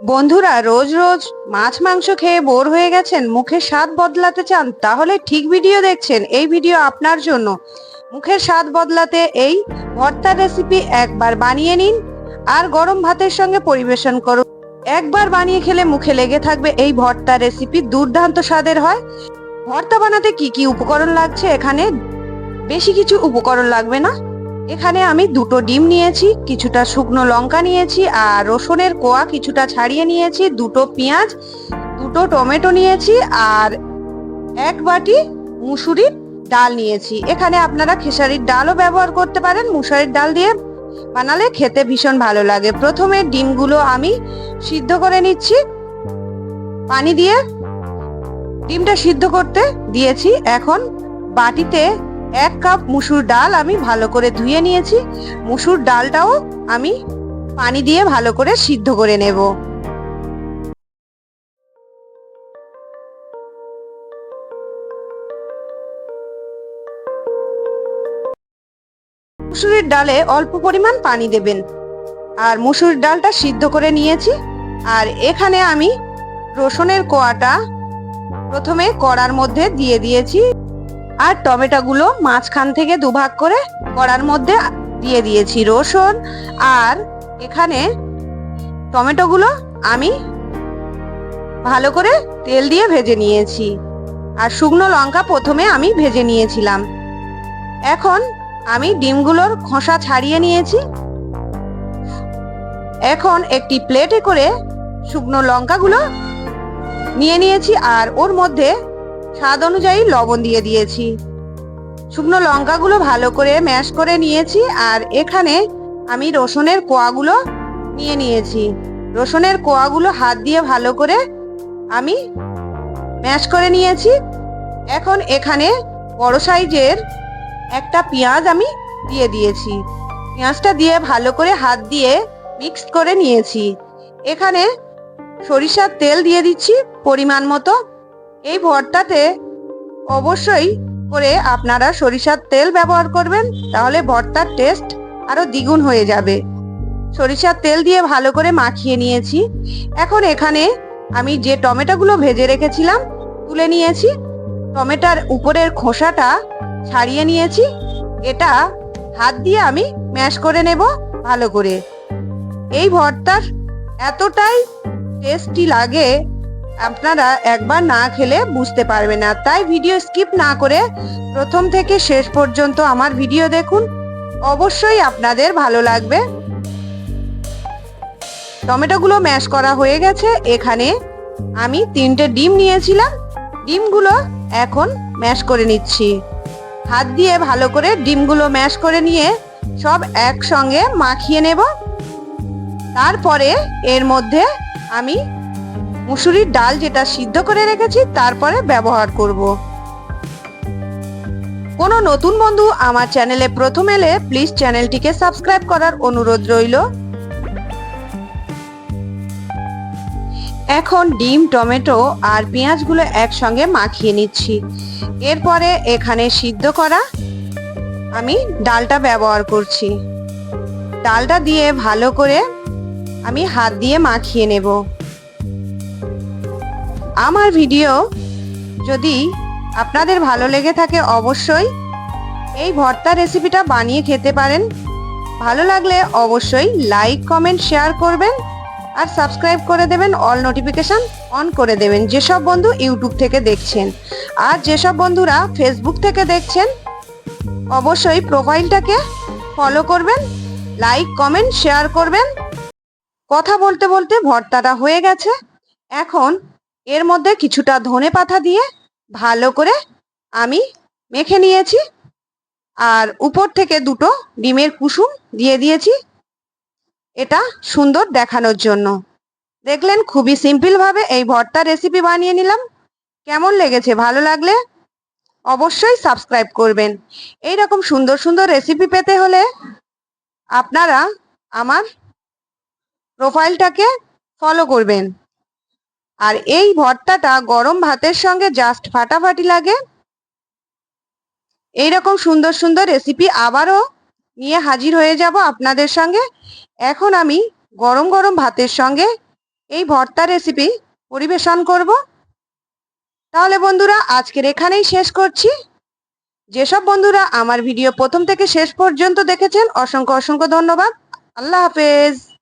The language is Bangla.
বন্ধুরা, রোজ রোজ মাছ, মাংস খেয়ে বোর হয়ে গেছেন, মুখের স্বাদ বদলাতে চান, তাহলে ঠিক ভিডিও দেখছেন এই ভিডিও আপনার জন্য। মুখের স্বাদ বদলাতে এই ভর্তার রেসিপি একবার বানিয়ে নিন আর গরম ভাতের সঙ্গে পরিবেশন করুন। একবার বানিয়ে খেলে মুখে লেগে থাকবে এই ভর্তা রেসিপি দুর্দান্ত স্বাদের হয়। ভর্তা বানাতে কি কি উপকরণ লাগছে এখানে? বেশি কিছু উপকরণ লাগবে না। এখানে আমি দুটো ডিম নিয়েছি, কিছুটা শুকনো লঙ্কা নিয়েছি আর রসুনের কোয়া কিছুটা ছাড়িয়ে নিয়েছি, দুটো পেঁয়াজ, দুটো টমেটো নিয়েছি আর এক বাটি মুসুরির ডাল নিয়েছি। এখানে আপনারা খেসারির ডালও ব্যবহার করতে পারেন, মুসুরির ডাল দিয়ে বানালে খেতে ভীষণ ভালো লাগে। প্রথমে ডিমগুলো আমি সিদ্ধ করে নিচ্ছি, পানি দিয়ে ডিমটা সিদ্ধ করতে দিয়েছি। এখন বাটিতে এক কাপ মুসুর ডাল আমি ভালো করে ধুয়ে নিয়েছি। মুসুর ডালটাও আমি পানি দিয়ে ভালো করে সিদ্ধ করে নেব। মুসুরের ডালে অল্প পরিমাণ পানি দেবেন। আর মুসুর ডালটা সিদ্ধ করে নিয়েছি। আর এখানে আমি রসুনের কোয়াটা প্রথমে কড়ার মধ্যে দিয়ে দিয়েছি। আর টমেটোগুলো মাঝখান থেকে দুভাগ করে কড়ার মধ্যে দিয়ে দিয়েছি রসুন। আর এখানে টমেটোগুলো আমি ভালো করে তেল দিয়ে ভেজে নিয়েছি। আর শুকনো লঙ্কা প্রথমে আমি ভেজে নিয়েছিলাম। এখন আমি ডিমগুলোর খোসা ছাড়িয়ে নিয়েছি। এখন একটি প্লেটে করে শুকনো লঙ্কাগুলো নিয়ে নিয়েছি আর ওর মধ্যে স্বাদ অনুযায়ী লবণ দিয়ে দিয়েছি। শুকনো লঙ্কাগুলো ভালো করে ম্যাশ করে নিয়েছি আর এখানে আমি রসুনের কোয়াগুলো নিয়ে নিয়েছি। রসুনের কোয়াগুলো হাত দিয়ে ভালো করে আমি ম্যাশ করে নিয়েছি। এখন এখানে বড় সাইজের একটা পেঁয়াজ আমি দিয়ে দিয়েছি। পেঁয়াজটা দিয়ে ভালো করে হাত দিয়ে মিক্স করে নিয়েছি। এখানে সরিষার তেল দিয়ে দিচ্ছি পরিমাণ মতো। এই ভর্তাতে অবশ্যই করে আপনারা সরিষার তেল ব্যবহার করবেন, তাহলে ভর্তার টেস্ট আরও দ্বিগুণ হয়ে যাবে। সরিষার তেল দিয়ে ভালো করে মাখিয়ে নিয়েছি। এখন এখানে আমি যে টমেটোগুলো ভেজে রেখেছিলাম, তুলে নিয়েছি। টমেটার উপরের খোসাটা ছাড়িয়ে নিয়েছি। এটা হাত দিয়ে আমি ম্যাশ করে নেব ভালো করে। এই ভর্তার এতটাই টেস্টি লাগে আপনারা একবার না খেলে বুঝতে পারবেন না। তাই ভিডিও স্কিপ না করে প্রথম থেকে শেষ পর্যন্ত আমার ভিডিও দেখুন। অবশ্যই আপনাদের ভালো লাগবে। টমেটোগুলো ম্যাশ করা হয়ে গেছে। এখানে আমি তিনটে ডিম নিয়েছিলাম। ডিমগুলো এখন ম্যাশ করে নিচ্ছি। হাত দিয়ে ভালো করে ডিমগুলো ম্যাশ করে নিয়ে সব একসঙ্গে মাখিয়ে নেব। তারপরে এর মধ্যে আমি মুসুরির ডাল যেটা সিদ্ধ করে রেখেছি, তারপরে ব্যবহার করব। কোনো নতুন বন্ধু আমার চ্যানেলে প্রথম এলে প্লিজ চ্যানেলটিকে সাবস্ক্রাইব করার অনুরোধ রইল। এখন ডিম, টমেটো আর পেঁয়াজগুলো একসঙ্গে মাখিয়ে নিচ্ছি। এরপরে এখানে সিদ্ধ করা আমি ডালটা ব্যবহার করছি। ডালটা দিয়ে ভালো করে আমি হাত দিয়ে মাখিয়ে নেব। আমার ভিডিও যদি আপনাদের ভালো লেগে থাকে অবশ্যই এই ভর্তা রেসিপিটা বানিয়ে খেতে পারেন। ভালো লাগলে অবশ্যই লাইক, কমেন্ট, শেয়ার করবেন আর সাবস্ক্রাইব করে দেবেন, অল নোটিফিকেশন অন করে দেবেন, যেসব বন্ধু ইউটিউব থেকে দেখছেন। আর যেসব বন্ধুরা ফেসবুক থেকে দেখছেন, অবশ্যই প্রোফাইলটাকে ফলো করবেন, লাইক, কমেন্ট, শেয়ার করবেন। কথা বলতে বলতে ভর্তাটা হয়ে গেছে। এখন এর মধ্যে কিছুটা ধনে পাতা দিয়ে ভালো করে আমি মেখে নিয়েছি। আর উপর থেকে দুটো ডিমের কুসুম দিয়ে দিয়েছি এটা সুন্দর দেখানোর জন্য। দেখলেন খুবই সিম্পলভাবে এই ভর্তা রেসিপি বানিয়ে নিলাম। কেমন লেগেছে, ভালো লাগলে অবশ্যই সাবস্ক্রাইব করবেন। এই রকম সুন্দর সুন্দর রেসিপি পেতে হলে আপনারা আমার প্রোফাইলটাকে ফলো করবেন। আর এই ভর্তাটা গরম ভাতের সঙ্গে জাস্ট ফাটাফাটি লাগে। এইরকম সুন্দর সুন্দর রেসিপি আবারও নিয়ে হাজির হয়ে যাব আপনাদের সঙ্গে। এখন আমি গরম গরম ভাতের সঙ্গে এই ভর্তা রেসিপি পরিবেশন করব। তাহলে বন্ধুরা, আজকের এখানেই শেষ করছি। যেসব বন্ধুরা আমার ভিডিও প্রথম থেকে শেষ পর্যন্ত দেখেছেন, অসংখ্য অসংখ্য ধন্যবাদ। আল্লাহ হাফেজ।